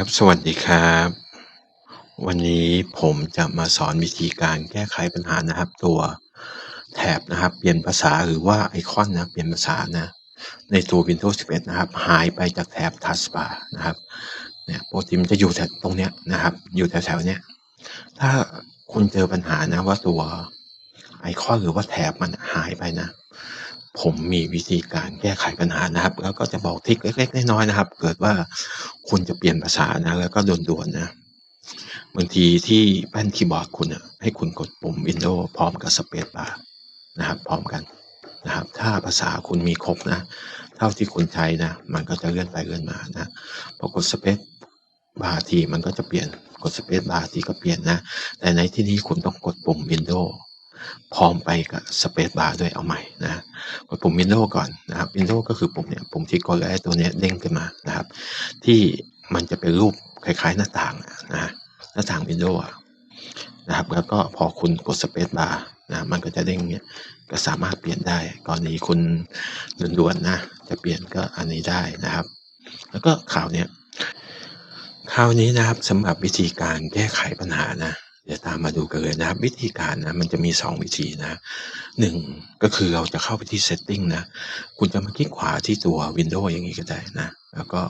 ครับ สวัสดีครับ วันนี้ผมจะมาสอนวิธีการแก้ไขปัญหานะครับ ตัวแถบนะครับ เปลี่ยนภาษาหรือว่าไอคอนนะเปลี่ยนภาษานะ ในตัว Windows 11 นะครับ หายไปจากแถบ Taskbar นะครับเนี่ยโปกติมันจะอยู่แถวตรงเนี้ยนะครับ อยู่แถวๆเนี้ยถ้าคุณเจอปัญหานะว่าตัวไอคอนหรือว่าแถบมันหายไปนะ ผมมีวิธีการแก้ไขปัญหานะครับ แล้วก็จะบอกทริคเล็กๆน้อยๆนะครับ เกิดว่าคุณจะเปลี่ยนภาษานะ แล้วก็ด่วนๆนะบางทีที่แป้นคีย์บอร์ดคุณอะให้คุณกดปุ่ม Windows พร้อมกับ Space Bar นะครับ พร้อมกันนะครับ ถ้าภาษาคุณมีครบนะ เท่าที่คุณใช้นะ มันก็จะเลื่อนไปเลื่อนมานะพอกด Space Bar ทีมันก็จะเปลี่ยนกด Space Bar ทีก็เปลี่ยนนะ แต่ในที่นี้คุณต้องกดปุ่ม Windows พร้อมไปกับ Space Bar ด้วยเอาใหม่นะกดปุ่ม Windows ก่อนนะครับ Windows ก็คือปุ่มเนี่ยปุ่มที่กดแล้วตัวเนี้ยเด้งขึ้นมานะครับ ที่มันจะเป็นรูปคล้ายๆหน้าต่างนะหน้าต่าง Windows อะนะครับ แล้วก็พอคุณกด Space Bar นะมันก็จะเด้งเนี้ยก็สามารถเปลี่ยนได้กรณีคุณด่วนๆนะจะเปลี่ยนก็อันนี้ได้นะครับ แล้วก็ข่าวเนี้ยคราวนี้นะครับสำหรับวิธีการแก้ไขปัญหานะ เดี๋ยวตามมาดูกันเลยนะครับวิธีการนะมันจะมี 2 วิธีนะหนึ่งก็คือเราจะเข้าไปที่ setting นะ คุณจะมาคลิกขวาที่ตัว Windows อย่างนี้ก็ได้นะ แล้วก็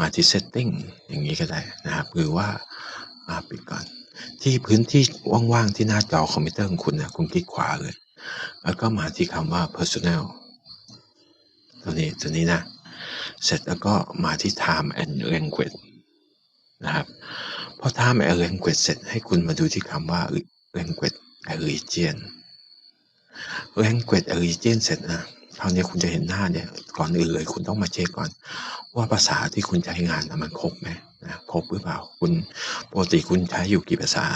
มาที่ setting อย่างนี้ก็ได้นะครับหรือว่าปิดก่อน ที่พื้นที่ว่างๆที่หน้าจอคอมพิวเตอร์ของคุณนะคุณคลิกขวาเลย แล้วก็มาที่คำว่า personal ตัวนี้ตัวนี้นะ เสร็จแล้วก็มาที่ time and language นะครับ time and language เสร็จให้คุณมาดูที่คำว่า language region language region เสร็จนะคราวนี้คุณจะเห็นหน้าเนี่ย ก่อนอื่นเลย คุณต้องมาเช็คก่อน ว่าภาษาที่คุณใช้งานมันครบไหมนะครบหรือเปล่า คุณปกติคุณใช้อยู่กี่ภาษา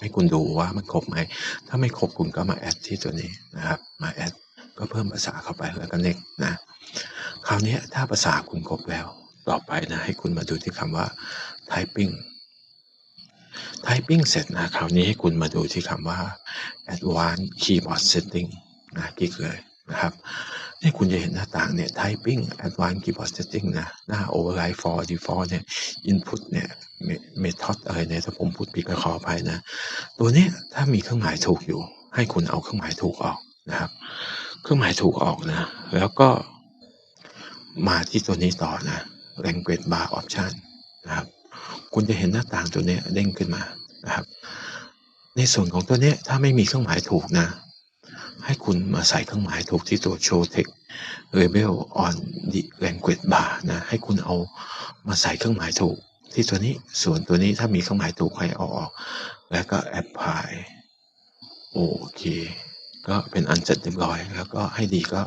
ให้คุณดูว่ามันครบไหม ถ้าไม่ครบคุณก็มาแอดที่ตัวนี้นะครับ มาแอดก็เพิ่มภาษาเข้าไปแล้วก็เน็กนะ คราวนี้ถ้าภาษาคุณครบแล้ว ต่อไปนะให้คุณมาดูที่คำว่า typing typing เสร็จนะคราวนี้ให้คุณมาดูที่คำว่า advanced keyboard setting นะคลิกเลยนะครับนี่คุณจะเห็นหน้าต่างเนี่ย typing advanced keyboard setting นะหน้า override for default เนี่ย input เนี่ย method อะไรเนี่ยถ้าผมพูดผิดก็ขออภัยนะ ตัวนี้ถ้ามีเครื่องหมายถูกอยู่ ให้คุณเอาเครื่องหมายถูกออกนะครับ เครื่องหมายถูกออกนะ แล้วก็มาที่ตัวนี้ต่อนะ language bar option นะครับ คุณจะเห็นหน้าต่างตัวนี้เด้งขึ้นมานะครับ ในส่วนของตัวนี้ถ้าไม่มีเครื่องหมายถูกนะ ให้คุณมาใส่เครื่องหมายถูกที่ตัว show text label on the language bar นะ ให้คุณเอามาใส่เครื่องหมายถูกที่ตัวนี้ ส่วนตัวนี้ถ้ามีเครื่องหมายถูกให้เอาออก แล้วก็ apply โอเค ก็เป็นอันเสร็จเรียบร้อย แล้วก็ให้ดีก็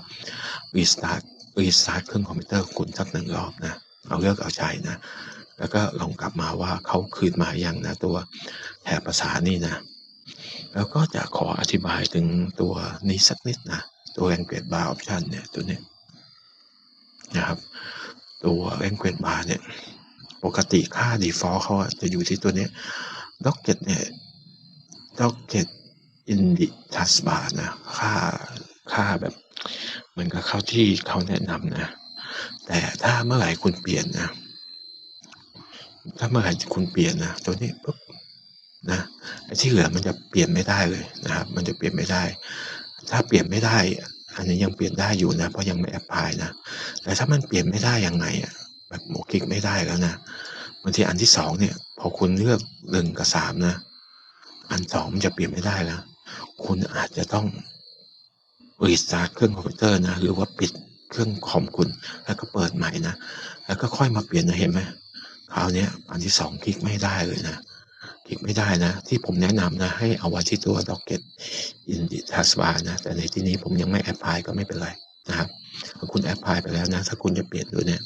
restart restart เครื่องคอมพิวเตอร์คุณสักหนึ่งรอบนะ เอาเลือกเอาใจนะ แล้วก็ลองกลับมาว่าเขาคืนมาอย่างนะตัวแถบภาษานี่นะ แล้วก็จะขออธิบายถึงตัวนี้สักนิดนะ ตัว language bar option เนี่ยตัวนี้นะครับ ตัว language bar เนี่ย ปกติค่า default เขาจะอยู่ที่ตัวนี้ docket เนี่ย docket in the taskbar นะ ค่าค่าแบบ เหมือนกับเข้าที่เขาแนะนำนะ แต่ถ้าเมื่อไหร่คุณเปลี่ยนนะ ถ้าเมื่อไหร่คุณเปลี่ยนนะตัวนี้ปุ๊บนะไอ้ที่เหลือมันจะเปลี่ยนไม่ได้เลยนะครับ มันจะเปลี่ยนไม่ได้ ถ้าเปลี่ยนไม่ได้ อันนี้ยังเปลี่ยนได้อยู่นะ เพราะยังไม่แอปพลายนะ แต่ถ้ามันเปลี่ยนไม่ได้ยังไงอะแบบโมคลิกไม่ได้แล้วนะบางทีอันที่สองเนี่ย พอคุณเลือกหนึ่งกับสามนะ อันสองมันจะเปลี่ยนไม่ได้แล้ว คุณอาจจะต้องรีสตาร์ทเครื่องคอมพิวเตอร์นะ หรือว่าปิดเครื่องคอมคุณ แล้วก็เปิดใหม่นะ แล้วก็ค่อยมาเปลี่ยนนะเห็นไหม คราวนี้อันที่สองคลิกไม่ได้เลยนะคลิกไม่ได้นะ ที่ผมแนะนำนะ ให้เอาไว้ที่ตัว docket in the taskbar นะ แต่ในที่นี้ผมยังไม่แอปพลายก็ไม่เป็นไรนะครับถ้าคุณแอปพลายไปแล้วนะ ถ้าคุณจะเปลี่ยนด้วยเนี่ย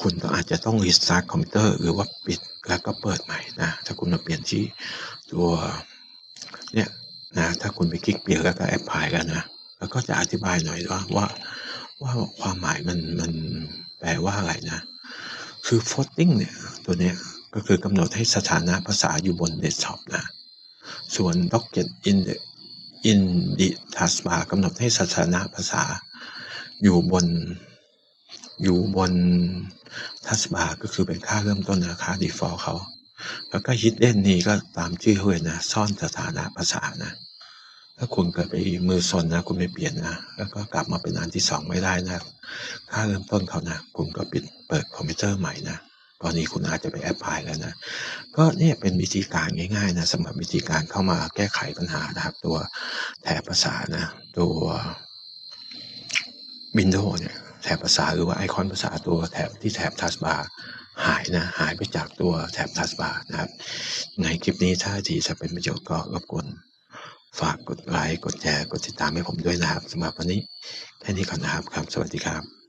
คุณก็อาจจะต้องรีสตาร์ทคอมพิวเตอร์หรือว่าปิดแล้วก็เปิดใหม่นะ ถ้าคุณมาเปลี่ยนที่ตัวเนี่ยนะ ถ้าคุณไปคลิกเปลี่ยนแล้วก็แอปพลายกันนะ แล้วก็จะอธิบายหน่อยว่าว่าว่าความหมายมันมันแปลว่าอะไรนะ คือ floating เนี่ยตัวนี้ก็คือกำหนดให้สถานะภาษาอยู่บนเดสก์ท็อปนะ ส่วน docket in the in the taskbar กำหนดให้สถานะภาษาอยู่บนอยู่บนทัสบาร์ก็คือเป็นค่าเริ่มต้นนะค่า default เขา แล้วก็ hidden นี่ก็ตามชื่อเขาเลยนะ ซ่อนสถานะภาษานะ ถ้าคุณเกิดไปมือซนนะคุณไม่เปลี่ยนนะแล้วก็กลับมาเป็นอันที่สองไม่ได้นะค่าเริ่มต้นเขานะคุณก็ปิดเปิดคอมพิวเตอร์ใหม่นะตอนนี้คุณอาจจะไปแอปพลายแล้วนะก็เนี่ยเป็นวิธีการง่ายๆนะสำหรับวิธีการเข้ามาแก้ไขปัญหานะครับ ตัวแถบภาษานะ ตัว Windows เนี่ยแถบภาษาหรือว่าไอคอนภาษาตัวแถบที่แถบทัสบาร์หายนะหายไปจากตัวแถบทัสบาร์นะครับ ในคลิปนี้ถ้าทีจะเป็นประโยชน์ก็รบกวน ฝากกดไลค์ กดแชร์ กดติดตามให้ผมด้วยนะครับสำหรับวันนี้แค่นี้ก่อนนะครับครับ สวัสดีครับ